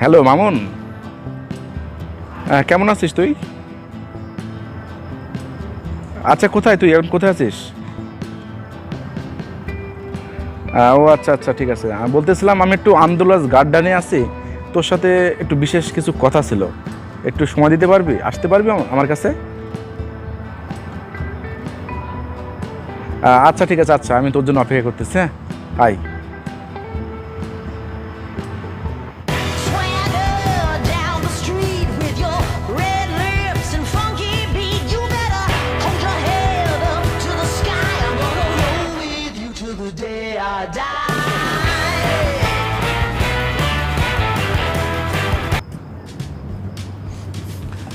Hello, Mamun. কেমন আছিস তুই? আচ্ছা কোথায় তুই? এখন কোথায় আছিস? ও আচ্ছা আচ্ছা ঠিক আছে। বলতেছিলাম আমি একটু আন্দোলন গার্ডেনে আছি তোর সাথে একটু বিশেষ কিছু কথা ছিল। একটু সময় দিতে পারবি? আসতে পারবি আমার কাছে? আচ্ছা ঠিক আছে আচ্ছা আমি তোর জন্য অপেক্ষা করতেছি হ্যাঁ? আয়।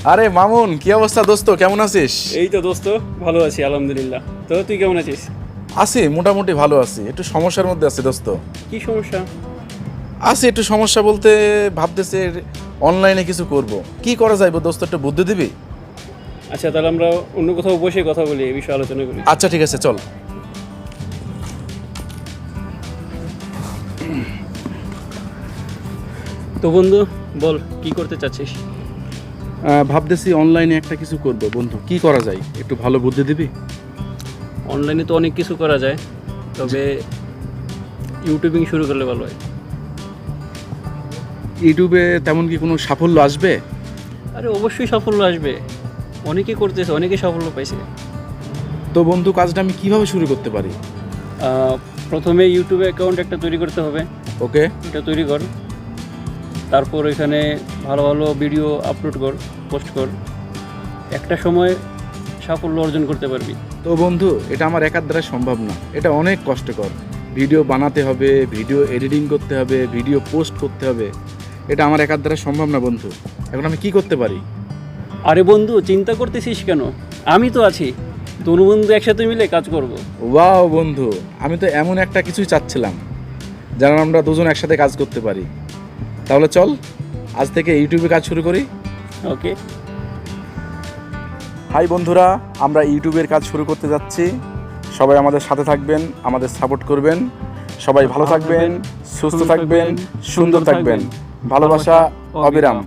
আরে মামুন কি অবস্থা দোস্ত? কেমন আছিস? এই তো দোস্ত ভালো আছি আলহামদুলিল্লাহ। তো তুই কেমন আছিস? আছি মোটামুটি ভালো আছি। একটু সমস্যার মধ্যে আছি দোস্ত। কি সমস্যা? আছি একটু সমস্যা বলতে ভাবতেছে অনলাইনে কিছু করব। কি করা যাইব দোস্ত একটু বুদ্ধি দিবি? আচ্ছা তাহলে আমরা অন্য কোথাও বসে কথা বলি এই বিষয়ে আলোচনা করি। আচ্ছা ঠিক আছে চল। তো বন্ধু বল কি করতে চাচ্ছিস? ভাবতেছি অনলাইনে একটা কিছু করব। বন্ধু কি করা যায়? একটু ভালো বুদ্ধি দিবি? অনলাইনে তো অনেক কিছু করা যায় তবে ইউটিউবিং শুরু করলে ভালো হয়। ইউটিউবে তেমন কি কোনো সাফল্য আসবে? আরে অবশ্যই সাফল্য আসবে। অনেকে করতেছে অনেকে সাফল্য পাইছে। তো বন্ধু কাজটা আমি কীভাবে শুরু করতে পারি? প্রথমে ইউটিউবে অ্যাকাউন্ট একটা তৈরি করতে হবে। ওকে এটা তৈরি কর। তারপর এখানে ভালো ভালো ভিডিও আপলোড কর পোস্ট কর। একটা সময় সাফল্য অর্জন করতে পারবি। তো বন্ধু এটা আমার একার দ্বারা সম্ভব না। এটা অনেক কষ্টকর। ভিডিও বানাতে হবে ভিডিও এডিটিং করতে হবে ভিডিও পোস্ট করতে হবে। এটা আমার একার দ্বারা সম্ভব না বন্ধু। এখন আমি কি করতে পারি? আরে বন্ধু চিন্তা করতেছিস কেন? আমি তো আছি। তোর বন্ধু একসাথে মিলে কাজ করব। ওয়াও বন্ধু আমি তো এমন একটা কিছুই চাচ্ছিলাম যেন আমরা দুজন একসাথে কাজ করতে পারি। তাহলে চল আজ থেকে ইউটিউবে কাজ শুরু করি। ওকে। হাই বন্ধুরা আমরা ইউটিউবের কাজ শুরু করতে যাচ্ছি। সবাই আমাদের সাথে থাকবেন আমাদের সাপোর্ট করবেন। সবাই ভালো থাকবেন সুস্থ থাকবেন সুন্দর থাকবেন। ভালোবাসা অবিরাম।